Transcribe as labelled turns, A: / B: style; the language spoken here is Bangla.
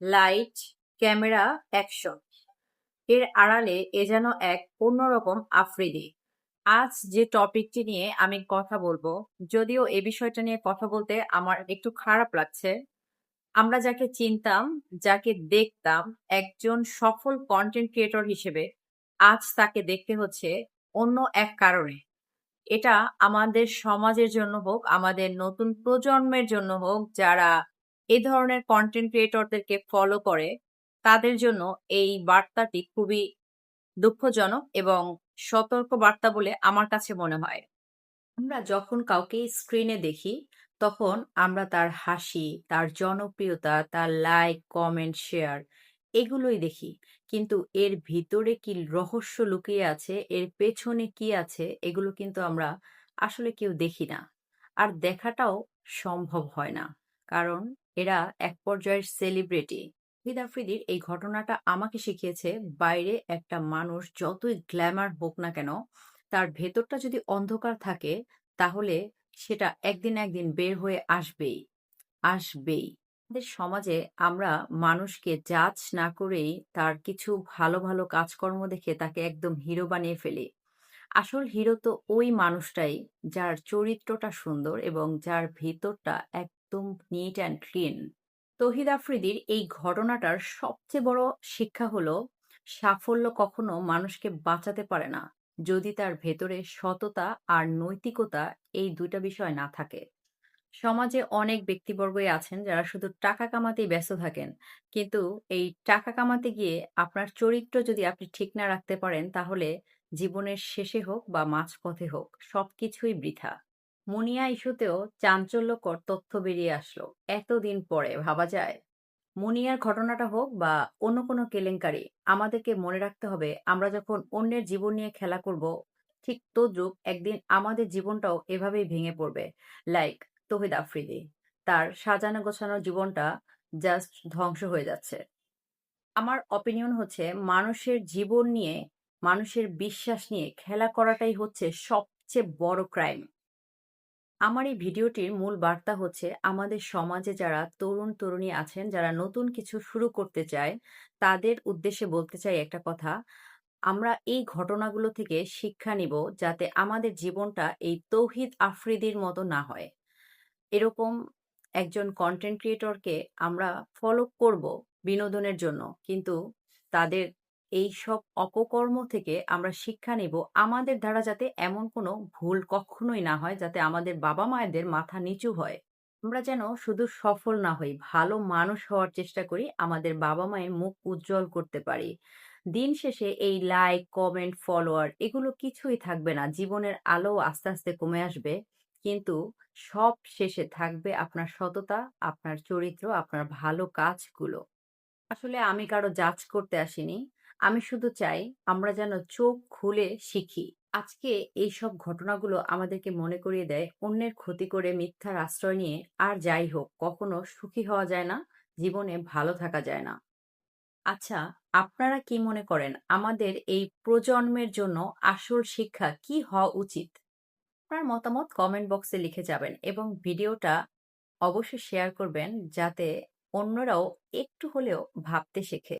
A: Light, camera, action. এর আড়ালে এ যেন এক অন্যরকম আফ্রিদি। আজ যে টপিকটি নিয়ে আমি কথা বলব, যদিও এ বিষয়টা নিয়ে কথা বলতে আমার একটু খারাপ লাগছে, আমরা যাকে চিনতাম, যাকে দেখতাম, একজন সফল কন্টেন্ট ক্রিয়েটর হিসেবে আজ তাকে দেখতে হচ্ছে অন্য এক কারণে। এটা আমাদের সমাজের জন্য হোক, আমাদের নতুন প্রজন্মের জন্য হোক, যারা এই ধরনের কন্টেন্ট ক্রিয়েটরদেরকে ফলো করে, তাদের জন্য এই বার্তাটি খুবই দুঃখজনক এবং সতর্ক বার্তা বলে আমার কাছে মনে হয়। আমরা যখন কাউকে স্ক্রিনে দেখি, তখন আমরা তার হাসি, তার জনপ্রিয়তা, তার লাইক কমেন্ট শেয়ার এগুলোই দেখি। কিন্তু এর ভিতরে কি রহস্য লুকিয়ে আছে, এর পেছনে কি আছে, এগুলো কিন্তু আমরা আসলে কেউ দেখি না। আর দেখাটাও সম্ভব হয় না। কারণ এরা এক পর্যায়ের সেলিব্রিটি হিদ আফ্রিদির এই ঘটনাটা আমাকে শিখিয়েছে, বাইরে একটা মানুষ যতই গ্ল্যামার হোক না কেন, তার ভেতরটা যদি অন্ধকার থাকে, তাহলে সেটা একদিন একদিন বের হয়ে আসবেই আসবেই। আমাদের সমাজে আমরা মানুষকে জাজ না করেই তার কিছু ভালো ভালো কাজকর্ম দেখে তাকে একদম হিরো বানিয়ে ফেলি। আসল হিরো তো ওই মানুষটাই যার চরিত্রটা সুন্দর এবং যার ভিতরটা একদম নিট অ্যান্ড ক্লিন তহিদ আফ্রিদির এই ঘটনাটার সবচেয়ে বড় শিক্ষা হলো, সাফল্য কখনো মানুষকে বাঁচাতে পারে না যদি তার ভেতরে সততা আর নৈতিকতা এই দুইটা বিষয় না থাকে। সমাজে অনেক ব্যক্তিবর্গই আছেন যারা শুধু টাকা কামাতেই ব্যস্ত থাকেন, কিন্তু এই টাকা কামাতে গিয়ে আপনার চরিত্র যদি আপনি ঠিক না রাখতে পারেন, তাহলে জীবনের শেষে হোক বা মাঝপথে হোক সবকিছুই বৃথা। মুনিয়া ইস্যুতেও চাঞ্চল্যকর তথ্য বেরিয়ে আসলো। এতদিন পরে, ভাবা যায়। মুনিয়ার ঘটনাটা হোক বা অন্য কোনো কেলেঙ্কারি, আমাদেরকে মনে রাখতে হবে আমরা যখন অন্যের জীবন নিয়ে খেলা করব, ঠিক তদ্রুপ একদিন আমাদের জীবনটাও এভাবেই ভেঙে পড়বে। লাইক তহিদ আফ্রিদি, তার সাজানো গোছানো জীবনটা জাস্ট ধ্বংস হয়ে যাচ্ছে। আমার অপিনিয়ন হচ্ছে মানুষের জীবন নিয়ে, মানুষের বিশ্বাস নিয়ে খেলা করাটাই হচ্ছে সবচেয়ে বড় ক্রাইম আমার এই ভিডিওটির মূল বার্তা হচ্ছে, আমাদের সমাজে যারা তরুণ, তরুণী আছেন, যারা নতুন কিছু শুরু করতে চায়, তাদের উদ্দেশ্যে বলতে চাই একটা কথা। আমরা এই ঘটনাগুলো থেকে শিক্ষা নিব যাতে আমাদের জীবনটা এই তৌহিদ আফ্রিদির মতো না হয়। এরকম একজন কন্টেন্ট ক্রিয়েটরকে আমরা ফলো করব বিনোদনের জন্য, কিন্তু তাদের এই সব অপকর্ম থেকে আমরা শিক্ষা নেব আমাদের দ্বারা যাতে এমন কোনো ভুল কখনোই না হয়, যাতে আমাদের বাবা মায়েদের মাথা নিচু হয়। আমরা যেন শুধু সফল না হই, ভালো মানুষ হওয়ার চেষ্টা করি, আমাদের বাবা মায়ের মুখ উজ্জ্বল করতে পারি। দিন শেষে এই লাইক কমেন্ট ফলোয়ার এগুলো কিছুই থাকবে না, জীবনের আলো আস্তে আস্তে কমে আসবে। কিন্তু সব শেষে থাকবে আপনার সততা, আপনার চরিত্র, আপনার ভালো কাজগুলো। আসলে আমি কারও জাজ করতে আসিনি। আমি শুধু চাই আমরা যেন চোখ খুলে শিখি। আজকে এই সব ঘটনাগুলো আমাদেরকে মনে করিয়ে দেয়, অন্যের ক্ষতি করে মিথ্যার আশ্রয় নিয়ে। আর যাই হোক, কখনো সুখী হওয়া যায় না, জীবনে ভালো থাকা যায় না। আচ্ছা আপনারা কি মনে করেন আমাদের এই প্রজন্মের জন্য আসল শিক্ষা কি হওয়া উচিত? আপনার মতামত কমেন্ট বক্সে লিখে যাবেন এবং ভিডিওটা অবশ্যই শেয়ার করবেন যাতে অন্যরাও একটু হলেও ভাবতে শেখে।